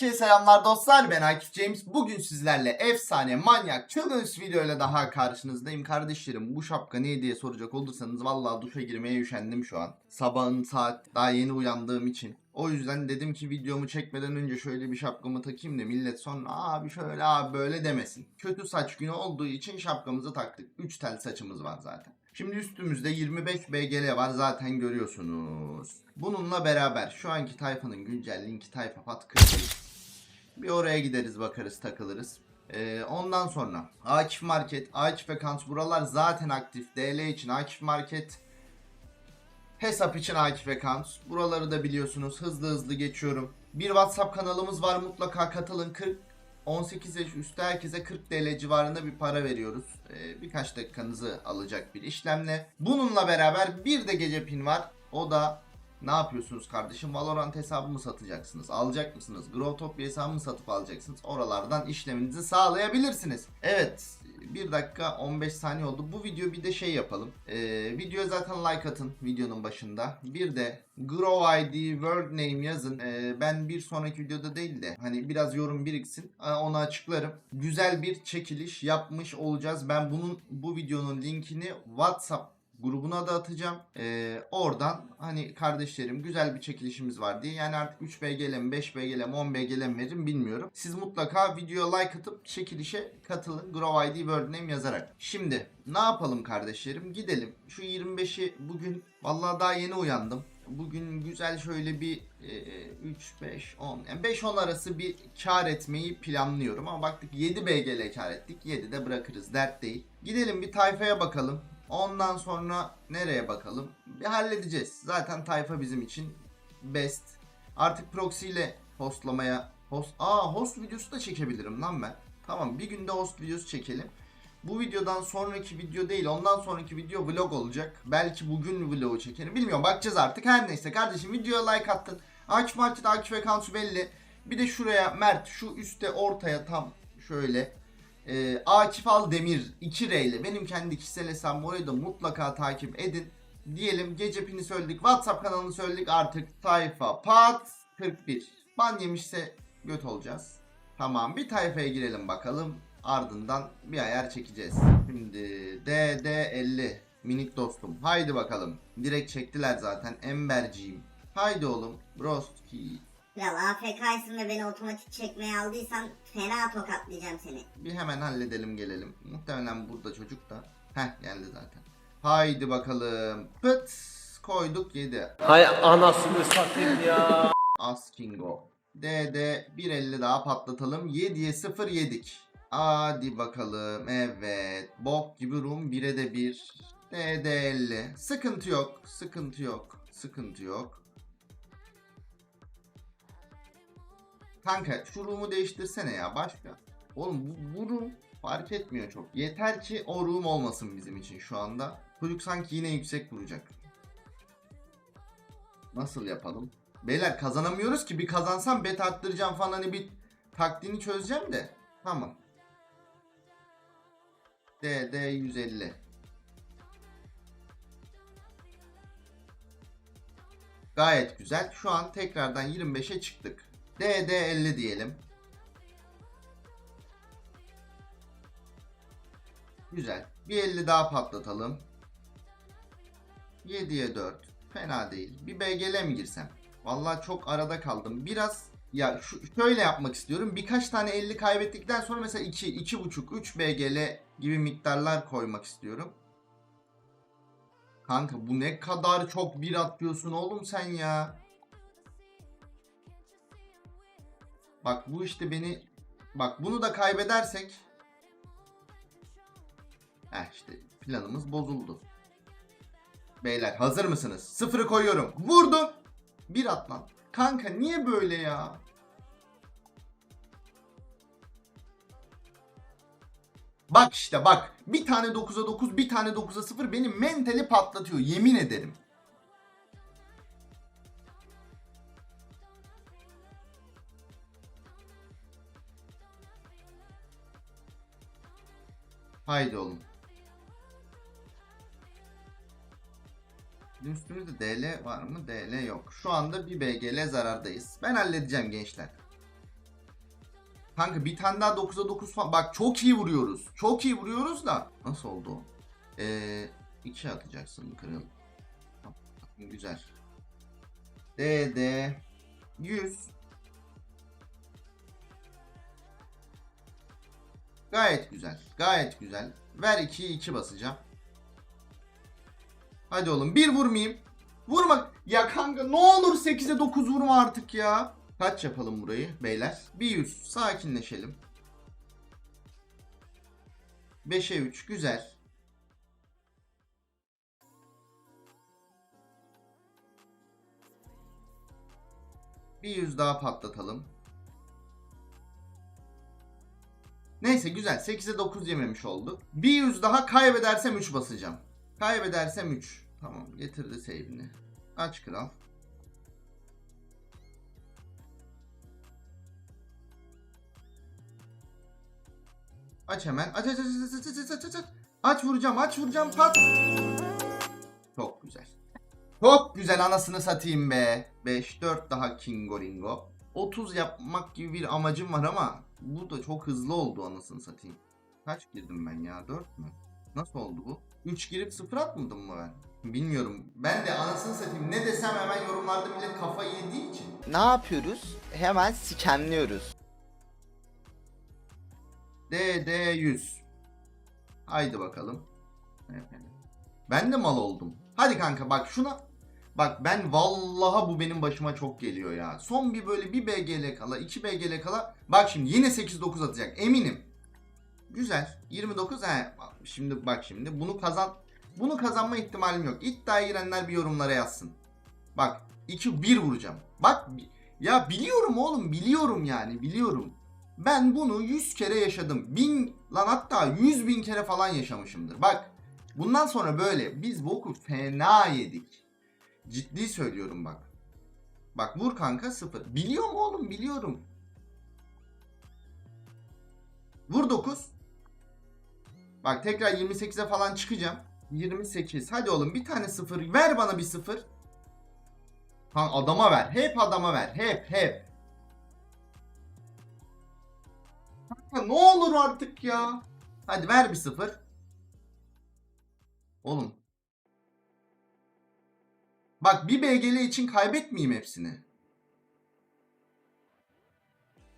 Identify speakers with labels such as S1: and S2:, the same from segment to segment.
S1: Herkese selamlar dostlar ben Akif James. Bugün sizlerle efsane manyak challenge videoyla daha karşınızdayım. Kardeşlerim bu şapka ne diye soracak olursanız vallahi duşa girmeye üşendim şu an. Sabahın saat daha yeni uyandığım için. O yüzden dedim ki videomu çekmeden önce şöyle bir şapkamı takayım da millet sonra abi şöyle abi böyle demesin. Kötü saç günü olduğu için şapkamızı taktık. 3 tel saçımız var zaten. Şimdi üstümüzde 25 BGL var zaten görüyorsunuz. Bununla beraber şu anki tayfanın güncel linki tayfa pat 41. Bir oraya gideriz bakarız takılırız. Ee, ondan sonra Akif Market, Akif Accounts buralar zaten aktif. DL için Akif Market, hesap için Akif Accounts. Buraları da biliyorsunuz hızlı hızlı geçiyorum. Bir WhatsApp kanalımız var mutlaka katılın 40 18 yaş üstü herkese 40 TL civarında bir para veriyoruz. Ee, birkaç dakikanızı alacak bir işlemle. Bununla beraber bir de gece pin var. O da ne yapıyorsunuz kardeşim? Valorant hesabı mı satacaksınız? Alacak mısınız? Growtopia hesabı mı satıp alacaksınız? Oralardan işleminizi sağlayabilirsiniz. Evet. 1 dakika 15 saniye oldu. Bu video bir de şey yapalım. Ee, videoya zaten like atın videonun başında. Bir de Grow ID World Name yazın. Ee, ben bir sonraki videoda değil de hani biraz yorum biriksin. Onu açıklarım. Güzel bir çekiliş yapmış olacağız. Ben bunun bu videonun linkini WhatsApp grubuna da atacağım. Ee, oradan hani kardeşlerim güzel bir çekilişimiz var diye. Yani artık 3 BGL mi 5 BGL mi 10 BGL mi veririm bilmiyorum. Siz mutlaka videoya like atıp çekilişe katılın. Grow ID World Name yazarak. Şimdi ne yapalım kardeşlerim? Gidelim. Şu 25'i bugün vallahi daha yeni uyandım. Bugün güzel şöyle bir e, 3, 5, 10 yani 5-10 arası bir kar etmeyi planlıyorum ama baktık 7 BGL kar ettik 7 de bırakırız dert değil. Gidelim bir tayfaya bakalım. Ondan sonra nereye bakalım? Bir halledeceğiz. Zaten tayfa bizim için best. Artık proxy ile hostlamaya host Aa host videosu da çekebilirim lan ben. Tamam bir günde host videosu çekelim. Bu videodan sonraki video değil ondan sonraki video vlog olacak. Belki bugün vlogu çekerim. Bilmiyorum bakacağız artık. Her neyse kardeşim videoya like attın. Akif Market Akif Accounts'u belli. Bir de şuraya Mert şu üste ortaya tam şöyle e, Akif Aldemir 2R ile benim kendi kişisel hesabım orayı da mutlaka takip edin. Diyelim gece pini söyledik. WhatsApp kanalını söyledik artık. Tayfa Pat 41. Ban yemişse göt olacağız. Tamam bir tayfaya girelim bakalım. Ardından bir ayar çekeceğiz. Şimdi DD50 minik dostum. Haydi bakalım. Direkt çektiler zaten. Emberciğim. Haydi oğlum. Broski.
S2: Kral AFK'ysın ve beni otomatik çekmeye aldıysan fena tokatlayacağım seni.
S1: Bir hemen halledelim gelelim. Muhtemelen burada çocuk da. Heh geldi zaten. Haydi bakalım. Pıt koyduk 7.
S3: Hay anasını satayım ya.
S1: Askingo. DD 1.50 daha patlatalım. 7'ye 0 yedik. Hadi bakalım. Evet. Bok gibi Rum 1'e de 1. DD 50. Sıkıntı yok. Sıkıntı yok. Sıkıntı yok. Kanka şu room'u değiştirsene ya başka. Oğlum bu, bu room fark etmiyor çok. Yeter ki o room olmasın bizim için şu anda. Çocuk sanki yine yüksek vuracak. Nasıl yapalım? Beyler kazanamıyoruz ki bir kazansam bet arttıracağım falan hani bir taktiğini çözeceğim de. Tamam. DD 150. Gayet güzel. Şu an tekrardan 25'e çıktık. DD 50 diyelim. Güzel. Bir 50 daha patlatalım. 7'ye 4. Fena değil. Bir BGL mi girsem? Vallahi çok arada kaldım. Biraz ya şu, şöyle yapmak istiyorum. Birkaç tane 50 kaybettikten sonra mesela 2, 2.5, 3 BGL gibi miktarlar koymak istiyorum. Kanka bu ne kadar çok bir atıyorsun oğlum sen ya. Bak bu işte beni bak bunu da kaybedersek Heh işte planımız bozuldu. Beyler hazır mısınız? Sıfırı koyuyorum. Vurdum. Bir at lan. Kanka niye böyle ya? Bak işte bak. Bir tane 9'a 9, bir tane 9'a 0 benim mentali patlatıyor. Yemin ederim. Haydi oğlum. Bizim üstümüzde DL var mı? DL yok. Şu anda bir BGL zarardayız. Ben halledeceğim gençler. Kanka bir tane daha 9'a 9 falan. Bak çok iyi vuruyoruz. Çok iyi vuruyoruz da. Nasıl oldu o? Ee, 2 atacaksın kırıl. Güzel. DD 100 Gayet güzel. Gayet güzel. Ver 2'yi 2 basacağım. Hadi oğlum bir vurmayayım. Vurma. Ya kanka ne olur 8'e 9 vurma artık ya. Kaç yapalım burayı beyler? Bir 100. Sakinleşelim. 5'e 3. Güzel. Bir 100 daha patlatalım. Neyse güzel. 8'e 9 yememiş olduk. Bir 100 daha kaybedersem 3 basacağım. Kaybedersem 3. Tamam getirdi save'ini. Aç kral. Aç hemen. Aç aç aç aç aç aç aç aç aç. Aç vuracağım aç vuracağım pat. Çok güzel. Çok güzel anasını satayım be. 5 4 daha Kingo Ringo. 30 yapmak gibi bir amacım var ama bu da çok hızlı oldu anasını satayım. Kaç girdim ben ya? 4 mü? Nasıl oldu bu? 3 girip 0 atmadım mı ben? Bilmiyorum. Ben de anasını satayım ne desem hemen yorumlarda millet kafayı yediği için.
S4: Ne yapıyoruz? Hemen sikemliyoruz.
S1: DD 100. Haydi bakalım. Ben de mal oldum. Hadi kanka bak şuna. Bak ben vallaha bu benim başıma çok geliyor ya. Son bir böyle bir BGL kala, 2 BGL kala. Bak şimdi yine 8-9 atacak eminim. Güzel. 29 he. Şimdi bak şimdi bunu kazan bunu kazanma ihtimalim yok. İddiaya girenler bir yorumlara yazsın. Bak 2-1 vuracağım. Bak ya biliyorum oğlum biliyorum yani biliyorum. Ben bunu 100 kere yaşadım. Bin lan hatta 100 bin kere falan yaşamışımdır. Bak bundan sonra böyle biz boku fena yedik. Ciddi söylüyorum bak. Bak vur kanka sıfır. Biliyorum oğlum biliyorum. Vur 9. Bak tekrar 28'e falan çıkacağım. 28. Hadi oğlum bir tane sıfır. Ver bana bir sıfır. Ha adama ver. Hep adama ver. Hep hep. Kanka ne olur artık ya. Hadi ver bir sıfır. Oğlum. Bak bir BGL için kaybetmeyeyim hepsini.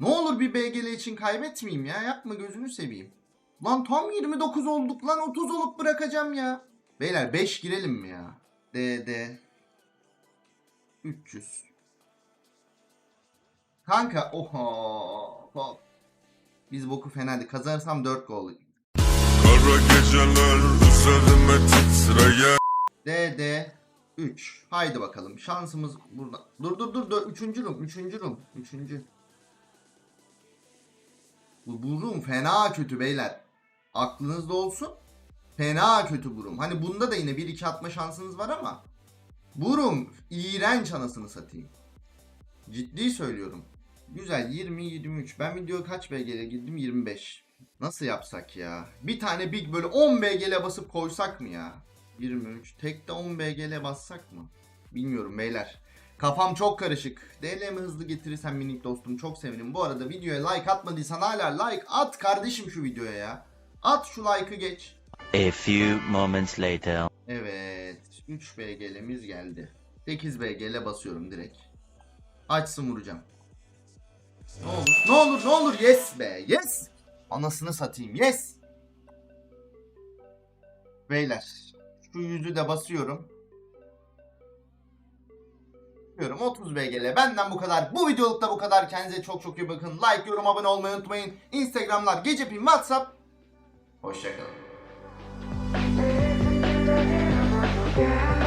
S1: Ne olur bir BGL için kaybetmeyeyim ya. Yapma gözünü seveyim. Lan tam 29 olduk lan 30 olup bırakacağım ya. Beyler 5 girelim mi ya? DD 300 Kanka oha hop. Biz boku fenaydı. Kazanırsam 4 gol.
S5: Kara geceler üzerime titreyen
S1: DD 3. Haydi bakalım. Şansımız burada. Dur dur dur. dur. Üçüncü room. Üçüncü room. Üçüncü. Bu, bu room fena kötü beyler. Aklınızda olsun. Fena kötü bu room. Hani bunda da yine 1-2 atma şansınız var ama. Bu room iğrenç anasını satayım. Ciddi söylüyorum. Güzel 20-23. Ben videoya kaç BG'le girdim? 25. Nasıl yapsak ya? Bir tane big böyle 10 BG'le basıp koysak mı ya? 23. Tek de 10 BG'le bassak mı? Bilmiyorum beyler. Kafam çok karışık. DL'mi hızlı getirirsen minik dostum çok sevinirim. Bu arada videoya like atmadıysan hala like at kardeşim şu videoya ya. At şu like'ı geç.
S6: A few moments later.
S1: Evet. 3 BG'lemiz geldi. 8 BG'le basıyorum direkt. Açsın vuracağım. Ne olur. Ne olur ne olur yes be yes. Anasını satayım yes. Beyler. Şu yüzü de basıyorum. Diyorum 30 BG'le benden bu kadar. Bu videolukta bu kadar. Kendinize çok çok iyi bakın. Like, yorum, abone olmayı unutmayın. Instagramlar, Gecepin, Whatsapp. Hoşçakalın.
S7: Yeah.